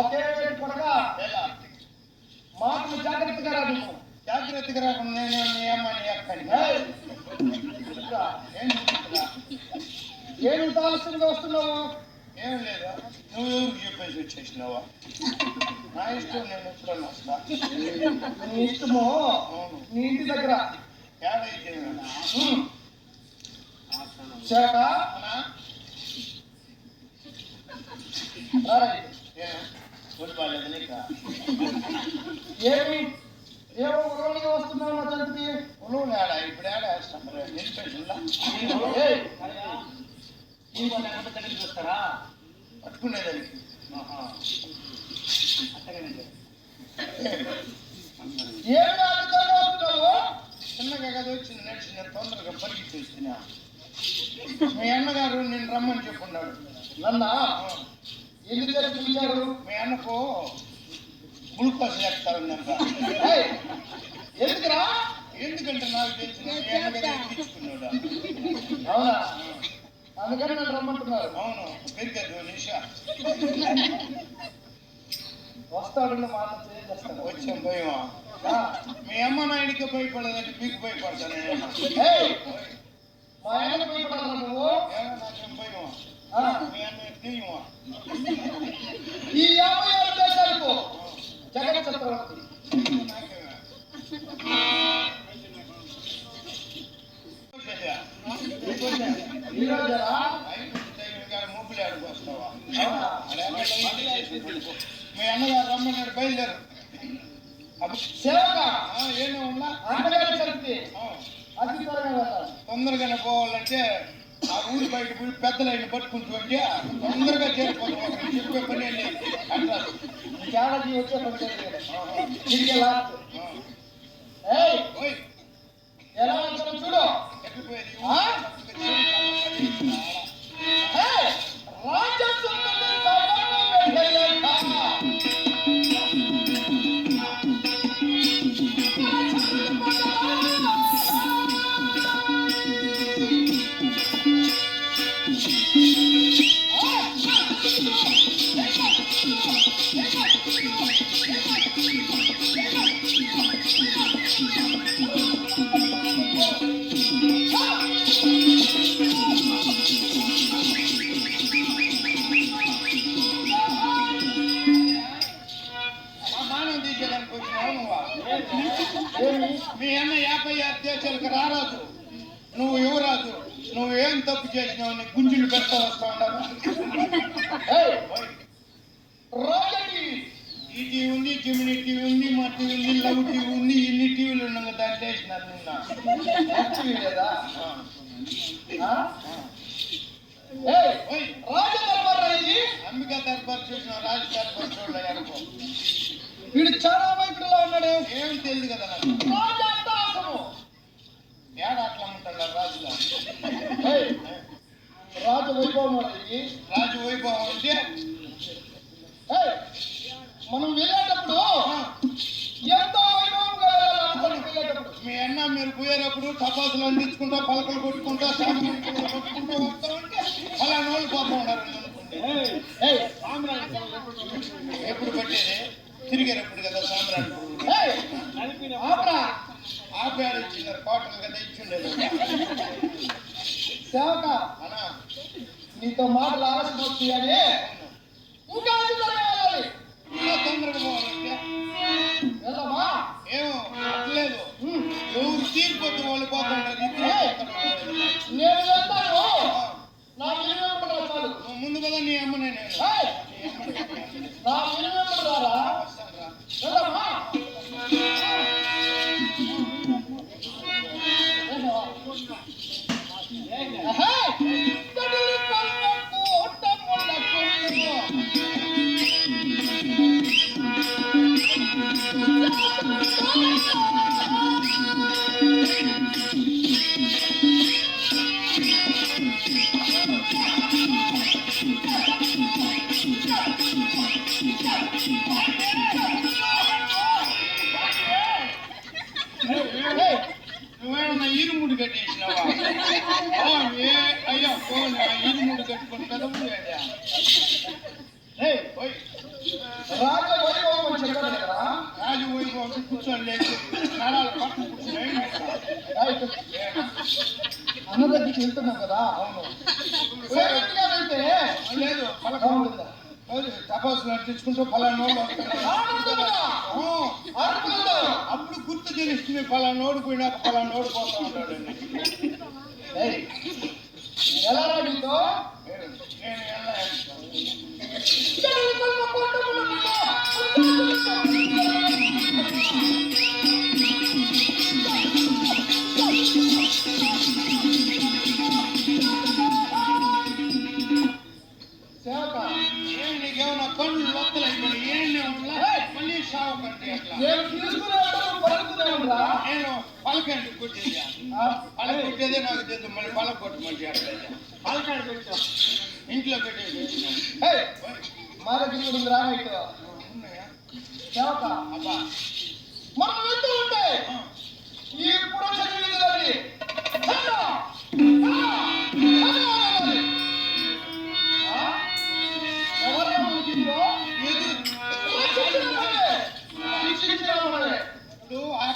ఒకే మాటలు జాగ్రత్తగా రా నువ్వు జాగ్రత్తగా రాకుండా నేను నీ అమ్మని ఎక్కడి ఏం ఆలస్యంగా వస్తున్నావు? ఏం లేదా. నువ్వు ఎవరికి చెప్పేసి వచ్చేసినావా? నా ఇష్టం నేను ఎప్పుడన్నా వస్తా? నీ ఇష్టము? నీ ఇంటి దగ్గర? ఏడైతే శాఖ ఏమి ఏమో ఉరవలిగా వస్తున్నావు నా తండ్రికి ఉరువు నేడ ఇప్పుడు తగిలి చూస్తారా పట్టుకునేదానికి ఏమి వస్తున్నావు చిన్నగా కదా వచ్చి నడిచి నేను తొందరగా పరిగెత్తేస్తున్నా మీ అన్నగారు నేను రమ్మని చెప్పున్నాడు నన్న ఎందుకు చేసి పిలిచారు మీ అన్నకు గ్లూకోజ్ చేస్తారన్నాక ఎందుకురా? ఎందుకంటే నాకు తెలిసిన మీ అన్నగారు ఎక్కించుకున్నాడు? అవునా? అందుకని నన్ను రమ్మంటున్నారు. అవును. పెరిగదు నిషా వస్తాడు మా అన్న చేస్తాడు వచ్చాం భయమా? మీ అమ్మ నాయుడికి భయపడదంటే మీకు భయపడతాను. మా ఆయన భయపడాలి నువ్వు? భయమా? మీ అన్న ఈ యాభై ఆరు దేశాలకు జగన్ చక్రవర్తి మీ అన్నగారు రమ్మన్నాడు బయలుదేరు సేవగా ఏమో ఉన్నా అన్నగారు చరిత్రి అతి త్వరగా తొందరగానే పోవాలంటే ఊరి బయట పోయి పెద్దలైన పట్టుకుంటూ ఉంటే తొందరగా చేరిపోతాం. చెప్పే పని లేదు. అంటారు. కేరళకి వచ్చే పని మీ అన్న యాభై ఆరు రారాదు. నువ్వు ఇవ్వరాదు నువ్వేం తప్పు చేసినావు గుంజులు పెడతా వస్తా ఈ టీవీ ఉంది జిమిని టీవీ ఉంది మా టీవీ ఉంది లవ్ టీవీ ఉంది ఇన్ని టీవీలు ఉండగా దాన్ని చేసినారు లేదా? రాజ దర్బార్ ఇది అంబికా దర్బార్ చూసిన రాజ దర్బార్ చూడలేదు వీడు చాలా వైపులో ఉన్నాడు. ఏమి తెలియదు కదా నాకు రాజు అంతా అసలు ఏడ అట్లా ఉంటాడు రాజులా రాజు వైభవం ఇది రాజు వైభవం అంటే ఏయ్, మనం వెళ్ళేటప్పుడు ఎంతో వైభవంగా వెళ్ళాలి అనుకోని వెళ్ళేటప్పుడు మీ అన్న మీరు పోయేటప్పుడు అందించుకుంటా పలకలు కొట్టుకుంటా కొట్టుకుంటూ వస్తా ఉంటే అలా నోళ్ళు పోతా ఉన్నారు. ఏయ్, ఎప్పుడు పట్టేది తిరిగేటప్పుడు కదా సామ్రాట్. ఆపరా ఆపారు. ఇచ్చినారు కోటలు కదా ఇచ్చిండేది సేవక నీతో మాటలు ఆలస్యం వస్తాయని రాజ వైభవం కదా. రాజు వైభవం కూర్చొని లేదు నరాలు పక్కన కూర్చున్నాయి రైట్. అన్న దగ్గరికి వెళ్తున్నాం కదా అవును. లేదు పలక బాగుంటుందా? తపాసు నడిపించుకుంటూ ఫలానోడు. అప్పుడు గుర్తు తెలుస్తుంది ఫలానోడు పోయినాక ఫలానోడు పోతా ఉంటాడు ఎలా పలకండి కొట్టేది పలక కొట్టేదే నాకు తెలుసు మళ్ళీ పలక కొట్టమంటే అట్లా పలకాడు పెట్టా ఇంట్లో పెట్టేసి వచ్చినాను. ఏయ్, మా దగ్గర కూడా ఉంది రా నైట్ ఉన్నాయా? సేవక అబ్బా మనం వెళ్తూ ఉంటే ఆ, ఈ పురుష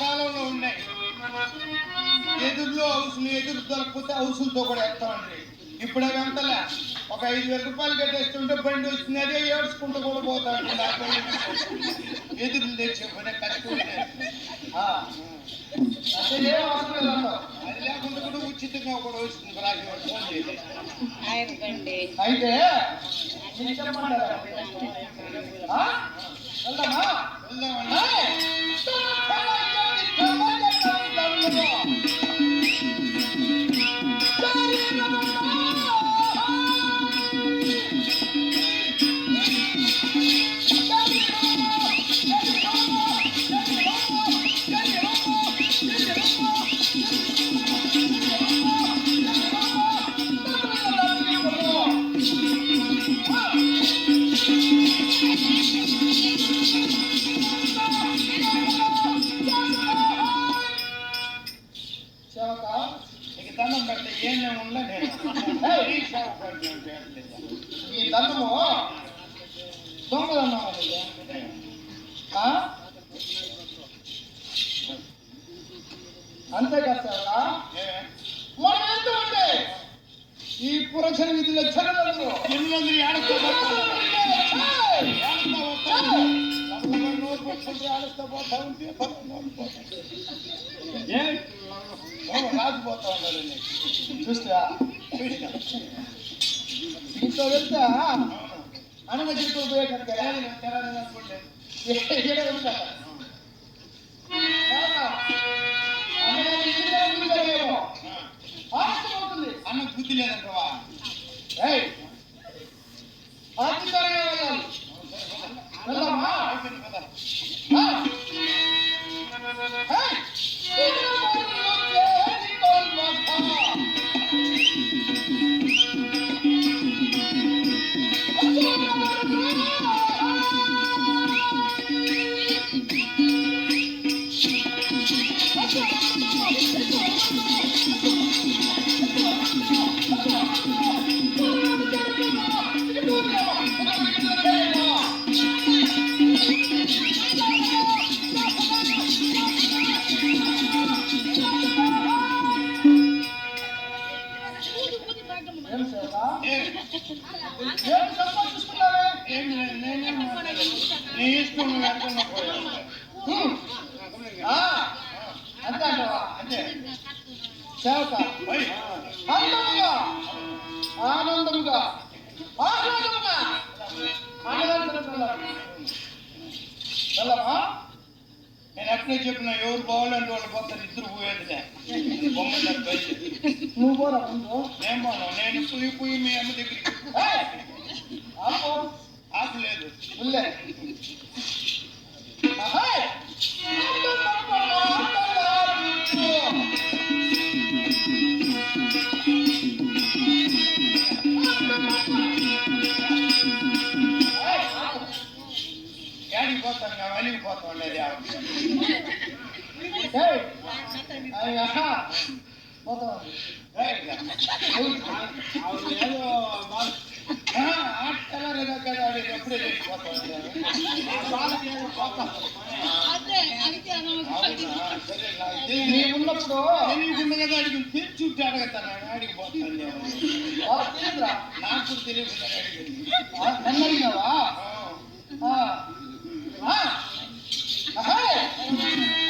కాలంలో ఉన్నాయి. ఎదురులో హౌసులు ఎదురు దొరకకపోతే హౌసులతో కూడా వేస్తామండి ఇప్పుడు అవి అంతలే ఒక ఐదు వేల రూపాయలు కట్టేస్తుంటే బండి వస్తుంది అదే ఏడ్చుకుంటూ కూడా పోతా ఉంటుంది ఎదురులు తెచ్చే పని కష్టం ఏం అవసరం. అది లేకుండా కూడా ఉచితంగా కూడా వస్తుంది. రాజు వాడు ఫోన్ చేసి ఆయనకండి అయితే? వెళ్దామా? వెళ్దామన్నా అంతే కదా? మనం ఎంత ఉంటే ఈ పురక్షణ విధుల చరణలు ఎన్ని మంది ఆడతా నోరు పట్టుకుంటే ఆడస్తా పోతా ఉంటే రాజుపోతా ఉండాలండి చూస్తా ఇంట్లో వెళ్తే అన్న దగ్గరికి పోయేటట్టు ఏడే ఉంటా అవుతుంది అన్న బుద్ధి లేదంటవా ఆర్థికంగా వెళ్ళాలి. వెళ్దామా? అట్లే చెప్పిన ఎవరు బాగాలంటే వాళ్ళ కొత్త నిద్ర పోయేదిలే బొమ్మ నువ్వు పోరా ముందు నేను పోను నేను పోయి పోయి మీ అమ్మ దగ్గరికి ఆపలేదు ఉల్లే Gracias. నీకున్నప్పుడు తెలియకుండా అడిగి తీర్చుంటే అడగతాను అడిగి పోతాను నాకు తెలియకుండా నన్ను అడిగినావా Aha!